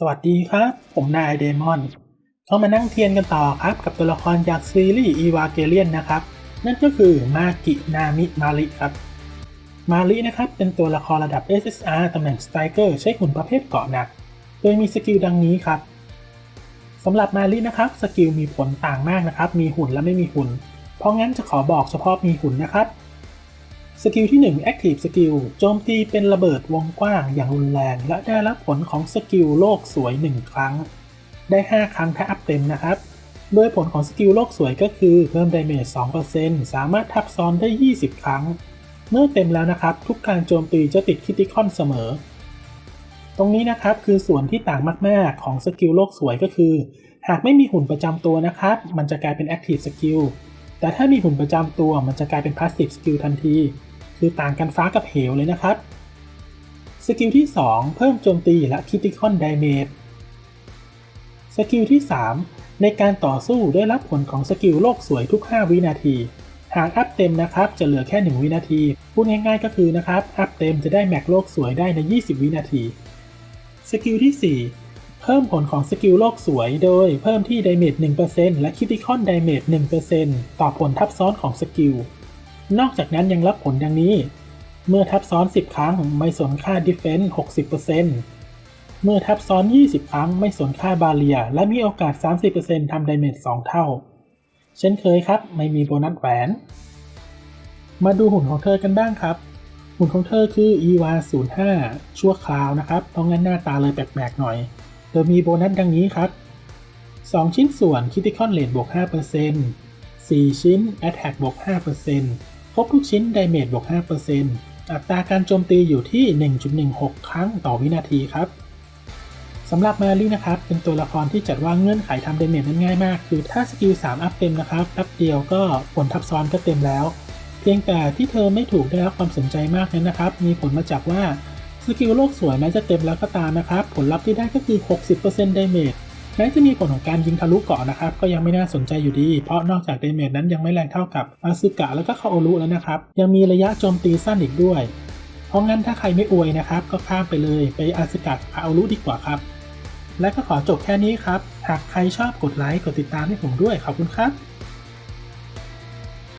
สวัสดีครับ ผมนายเดมอน เข้ามานั่งเทียนกันต่อครับ กับตัวละครจากซีรีส์อีวาเกเลียนนะครับ นั่นก็คือมากินามิมาริครับ มารินะครับ เป็นตัวละครระดับ SSR ตำแหน่งสไตรเกอร์ใช้หุ่นประเภทเกาะหนัก โดยมีสกิลดังนี้ครับสำหรับมารินะครับ สกิลมีผลต่างมากนะครับ มีหุ่นและไม่มีหุ่น เพราะงั้นจะขอบอกเฉพาะมีหุ่นนะครับ สกิลที่ 1 Active Skill โจมตีเป็นระเบิดวงกว้างอย่างรุนแรง และได้รับผลของสกิลโลกสวย 1 ครั้ง ได้ 5 ครั้งถ้าอัพเต็มนะครับ โดยผลของสกิลโลกสวยก็คือเพิ่มดาเมจ2%สามารถทับซ้อนได้ 20 ครั้ง เมื่อเต็มแล้วนะครับ ทุกการโจมตีจะติดคิติคอนเสมอ ตรงนี้นะครับคือส่วนที่ต่างมาก ๆ ของสกิลโลกสวยก็คือ หากไม่มีหุ่นประจำตัวนะครับ มันจะกลายเป็น Active Skill แต่ถ้ามีหุ่นประจำตัวมันจะกลายเป็น Passive Skill ทันที คือต่างกันฟ้ากับเหวเลยนะครับ สกิลที่ 2 เพิ่มโจมตีและคิติคอนไดเมจสกิลที่ 3 ในการต่อสู้ได้รับผลของสกิลโลกสวยทุก 5 วินาที หากอัพเต็มนะครับจะเหลือแค่ 1 วินาที พูดง่ายๆก็คือนะครับ อัพเต็มจะได้แม็กโลกสวยได้ใน 20 วินาที สกิลที่ 4 เพิ่มผลของสกิลโลกสวยโดยเพิ่มที่ไดเมจ1%และคิติคอนไดเมจ1%ต่อผลทับซ้อนของสกิล นอกจากนั้นยังรับผลดังนี้ เมื่อทับซ้อน 10 ครั้งไม่สนค่า Defense 60%เมื่อทับซ้อน 20 ครั้งไม่สนค่าบาเลีย และมีโอกาส 30%ทำดาเมจ2 เท่า เช่นเคยครับ ไม่มีโบนัสแหวน มาดูหุ่นของเธอกันบ้างครับ หุ่นของเธอคือ EVA 05 ชั่วคราวนะครับ เพราะงั้นหน้าตาเลยแปลกๆหน่อย โดยมีโบนัสดังนี้ครับ 2 ชิ้นส่วน Critical Rate บวก 5% 4 ชิ้น Attack บวก 5% บทุกชิ้น Damage บวก 5%อัตราการโจมตีอยู่ที่ 1.16 ครั้งต่อวินาทีครับสำหรับมารีนะครับ เป็นตัวละครที่จัดว่าเงื่อนไขทำ Damage นั้นง่ายมาก คือถ้าสกิล 3 อัพเต็มนะครับแป๊บเดียวก็ผลทับซ้อนก็เต็มแล้ว เพียงแต่ที่เธอไม่ถูกได้รับความสนใจมากนั้นนะครับ มีผลมาจากว่าสกิลโลกสวยแม้จะเต็มแล้วก็ตามนะครับ ผลลัพธ์ที่ได้ก็คือ 60% Damage แม้จะมีผลของการยิงทะลุเกาะนะครับ ก็ยังไม่น่าสนใจอยู่ดี เพราะนอกจากเดเมจนั้นยังไม่แรงเท่ากับอาซึกะแล้วก็คาโอรุแล้วนะครับ ยังมีระยะโจมตีสั้นอีกด้วย เพราะงั้นถ้าใครไม่อวยนะครับ ก็ข้ามไปเลยไปอาซึกะคาโอรุดีกว่าครับ และก็ขอจบแค่นี้ครับ หากใครชอบกดไลค์กดติดตามให้ผมด้วยขอบคุณครับ